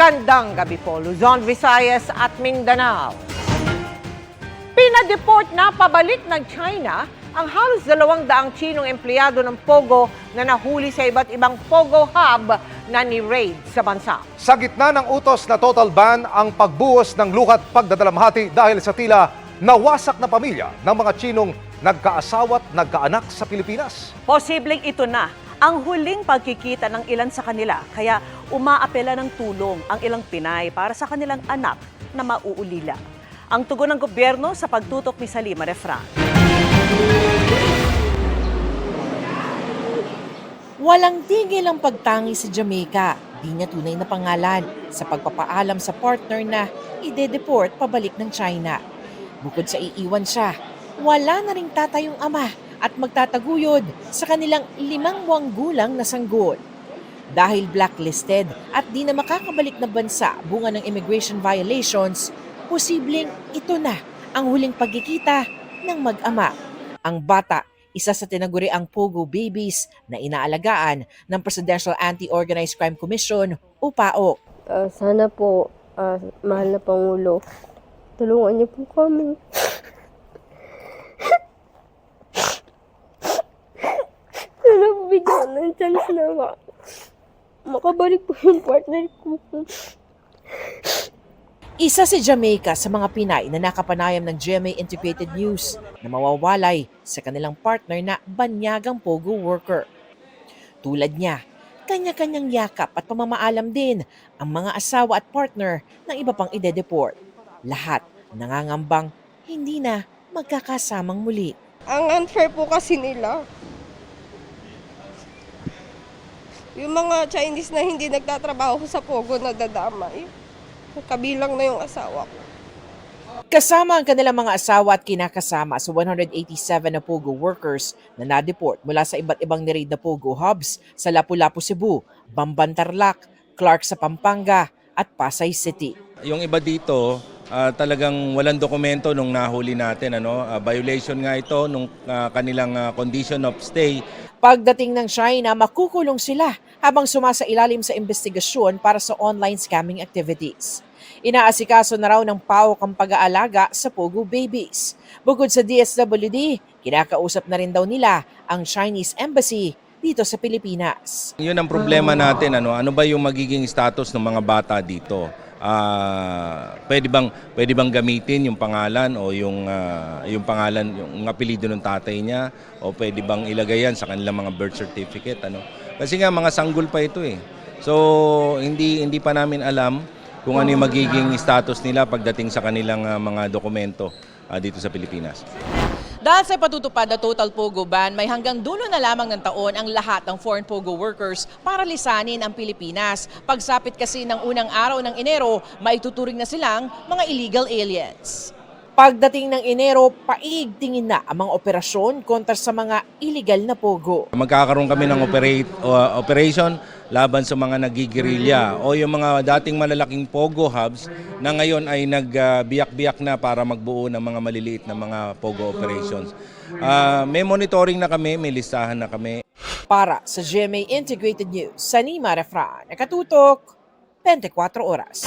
Magandang gabi po, Luzon, Visayas at Mindanao. Pinadeport na pabalik ng China ang halos dalawang daang Chinong empleyado ng Pogo na nahuli sa iba't ibang Pogo hub na ni-raid sa bansa. Sa gitna ng utos na total ban ang pagbuhos ng lukat pagdadalamhati dahil sa tila nawasak na pamilya ng mga Chinong nagkaasawa't nagkaanak sa Pilipinas. Posibleng ito na ang huling pagkikita ng ilan sa kanila kaya umaapela ng tulong ang ilang Pinay para sa kanilang anak na mauulila. Ang tugon ng gobyerno sa pagtutok ni Salima Refran. Walang tigil ang pagtangi sa Jamaica. Di niya tunay na pangalan sa pagpapaalam sa partner na ide-deport pabalik ng China. Bukod sa iiwan siya, wala na ring tatayong ama at magtataguyod sa kanilang limang buwang gulang na sanggol. Dahil blacklisted at di na makakabalik na bansa bunga ng immigration violations, posibleng ito na ang huling pagkikita ng mag-ama. Ang bata isa sa tinaguriang Pogo Babies na inaalagaan ng Presidential Anti-Organized Crime Commission o PAO. Ah, sana po, ah, mahal na Pangulo, tulungan niyo po kami. Sana po bigyan ng chance na makabalik po yung partner ko. Isa si Jamaica sa mga Pinay na nakapanayam ng GMA Integrated News na mawawalay sa kanilang partner na banyagang Pogo worker. Tulad niya, kanya-kanyang yakap at pamamaalam din ang mga asawa at partner ng iba pang ide-deport. Lahat nangangambang hindi na magkakasamang muli. Ang unfair po kasi nila. Yung mga Chinese na hindi nagtatrabaho sa Pogo na dadamay. Kabilang na yung asawa ko. Kasama ang kanilang mga asawa at kinakasama sa 187 na Pogo workers na na-deport mula sa iba't ibang niraid na Pogo hubs sa Lapu-Lapu, Cebu, Bamban, Tarlac, Clark sa Pampanga at Pasay City. Yung iba dito, ah, talagang walang dokumento nung nahuli natin. Ano? Ah, violation nga ito nung ah, kanilang ah, condition of stay. Pagdating ng China, makukulong sila habang sumasa ilalim sa investigasyon para sa online scamming activities. Inaasikaso na raw ng PAOK ang pag-aalaga sa Pogo Babies. Bukod sa DSWD, kinakausap na rin daw nila ang Chinese Embassy dito sa Pilipinas. Yun ang problema natin. Ano, ano ba yung magiging status ng mga bata dito? Ah, pwede bang pwede bang gamitin yung pangalan o yung ah, yung pangalan yung apelyido ng tatay niya? O pwede bang ilagay yan sa kanilang mga birth certificate ano? Kasi nga mga sanggol pa ito eh. So hindi hindi pa namin alam kung ano yung magiging status nila pagdating sa kanilang ah, mga dokumento ah, dito sa Pilipinas Dahil sa patutupad na total pogo ban, may hanggang dulo na lamang ng taon ang lahat ng foreign pogo workers para lisanin ang Pilipinas. Pagsapit kasi ng unang araw ng Enero, maituturing na silang mga illegal aliens. Pagdating ng Enero, paigtingin na ang mga operasyon kontra sa mga illegal na Pogo. magkakaroon kami ng operate, o- operation laban sa mga nagigirilya o yung mga dating malalaking pogo hubs na ngayon ay nagbiyak-biyak na para magbuo ng mga maliliit na mga pogo operations. Ah, may monitoring na kami, may listahan na kami. Para sa GMA Integrated News, Sanima Refran, nakatutok, 24 oras.